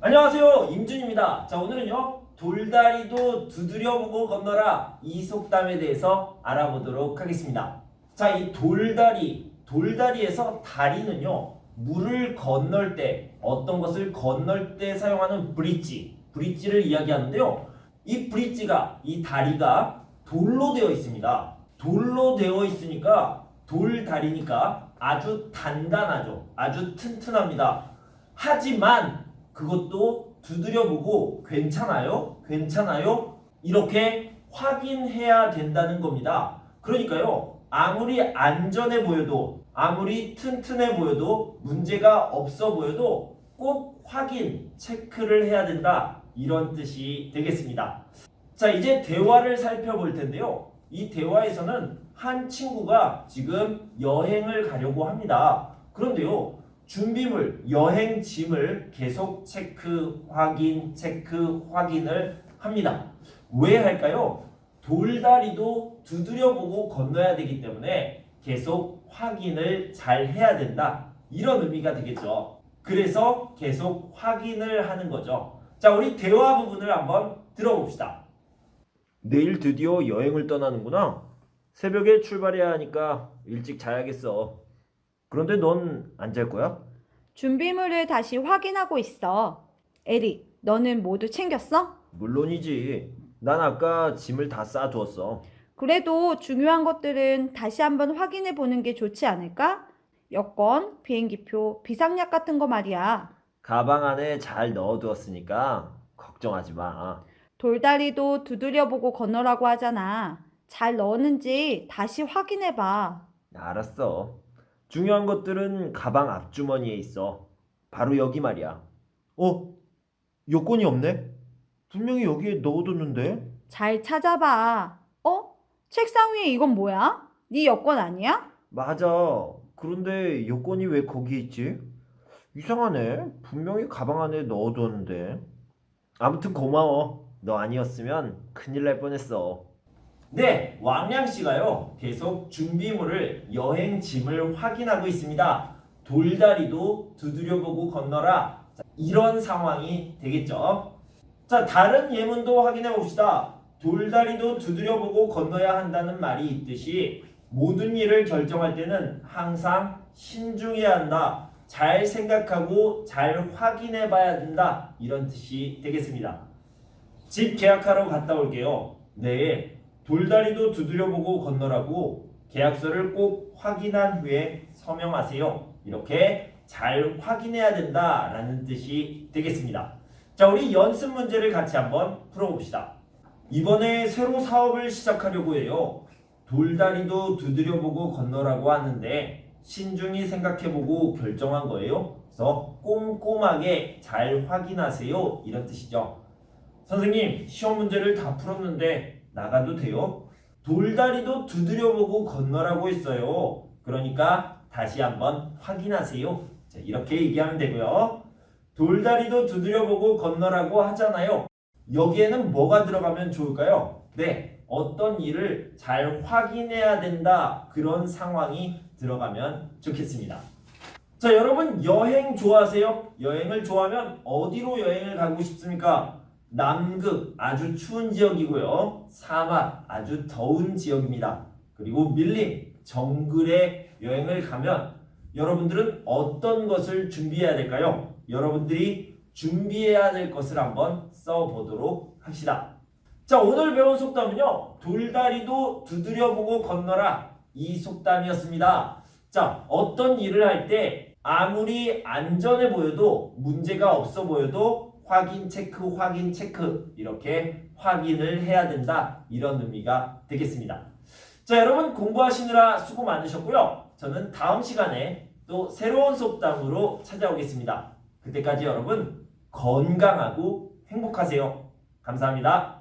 안녕하세요. 임준입니다. 자 오늘은요. 돌다리도 두드려보고 건너라 이 속담에 대해서 알아보도록 하겠습니다. 자 이 돌다리 돌다리에서 다리는요. 물을 건널 때 어떤 것을 건널 때 사용하는 브릿지 브릿지를 이야기하는데요. 이 브릿지가 이 다리가 돌로 되어 있습니다. 돌로 되어 있으니까 돌다리니까 아주 단단하죠. 아주 튼튼합니다. 하지만 그것도 두드려보고 괜찮아요? 괜찮아요? 이렇게 확인해야 된다는 겁니다. 그러니까요, 아무리 안전해 보여도, 아무리 튼튼해 보여도, 문제가 없어 보여도 꼭 확인, 체크를 해야 된다. 이런 뜻이 되겠습니다. 자, 이제 대화를 살펴볼 텐데요. 이 대화에서는 한 친구가 지금 여행을 가려고 합니다. 그런데요, 준비물, 여행 짐을 계속 체크, 확인, 체크, 확인을 합니다. 왜 할까요? 돌다리도 두드려보고 건너야 되기 때문에 계속 확인을 잘 해야 된다. 이런 의미가 되겠죠. 그래서 계속 확인을 하는 거죠. 자, 우리 대화 부분을 한번 들어봅시다. 내일 드디어 여행을 떠나는구나. 새벽에 출발해야 하니까 일찍 자야겠어. 그런데 넌 안 잘 거야? 준비물을 다시 확인하고 있어. 에리, 너는 모두 챙겼어? 물론이지. 난 아까 짐을 다 싸두었어. 그래도 중요한 것들은 다시 한번 확인해 보는 게 좋지 않을까? 여권, 비행기표, 비상약 같은 거 말이야. 가방 안에 잘 넣어두었으니까 걱정하지 마. 돌다리도 두드려보고 건너라고 하잖아. 잘 넣었는지 다시 확인해 봐. 알았어. 중요한 것들은 가방 앞주머니에 있어. 바로 여기 말이야. 어? 여권이 없네? 분명히 여기에 넣어뒀는데? 잘 찾아봐. 어? 책상 위에 이건 뭐야? 네 여권 아니야? 맞아. 그런데 여권이 왜 거기 있지? 이상하네. 분명히 가방 안에 넣어두었는데. 아무튼 고마워. 너 아니었으면 큰일 날 뻔했어. 네, 왕양 씨가요. 계속 준비물을 여행 짐을 확인하고 있습니다. 돌다리도 두드려보고 건너라. 자, 이런 상황이 되겠죠. 자, 다른 예문도 확인해 봅시다. 돌다리도 두드려보고 건너야 한다는 말이 있듯이 모든 일을 결정할 때는 항상 신중해야 한다. 잘 생각하고 잘 확인해 봐야 된다. 이런 뜻이 되겠습니다. 집 계약하러 갔다 올게요. 네. 돌다리도 두드려보고 건너라고 계약서를 꼭 확인한 후에 서명하세요. 이렇게 잘 확인해야 된다라는 뜻이 되겠습니다. 자, 우리 연습 문제를 같이 한번 풀어봅시다. 이번에 새로 사업을 시작하려고 해요. 돌다리도 두드려보고 건너라고 하는데 신중히 생각해보고 결정한 거예요. 그래서 꼼꼼하게 잘 확인하세요. 이런 뜻이죠. 선생님, 시험 문제를 다 풀었는데 나가도 돼요? 돌다리도 두드려보고 건너라고 했어요. 그러니까 다시 한번 확인하세요. 자, 이렇게 얘기하면 되고요. 돌다리도 두드려보고 건너라고 하잖아요. 여기에는 뭐가 들어가면 좋을까요? 네, 어떤 일을 잘 확인해야 된다. 그런 상황이 들어가면 좋겠습니다. 자, 여러분 여행 좋아하세요? 여행을 좋아하면 어디로 여행을 가고 싶습니까? 남극 아주 추운 지역이고요. 사막 아주 더운 지역입니다. 그리고 밀림 정글에 여행을 가면 여러분들은 어떤 것을 준비해야 될까요? 여러분들이 준비해야 될 것을 한번 써보도록 합시다. 자, 오늘 배운 속담은요. 돌다리도 두드려보고 건너라. 이 속담이었습니다. 자, 어떤 일을 할 때 아무리 안전해 보여도 문제가 없어 보여도 확인 체크 확인 체크 이렇게 확인을 해야 된다. 이런 의미가 되겠습니다. 자, 여러분 공부하시느라 수고 많으셨고요. 저는 다음 시간에 또 새로운 속담으로 찾아오겠습니다. 그때까지 여러분 건강하고 행복하세요. 감사합니다.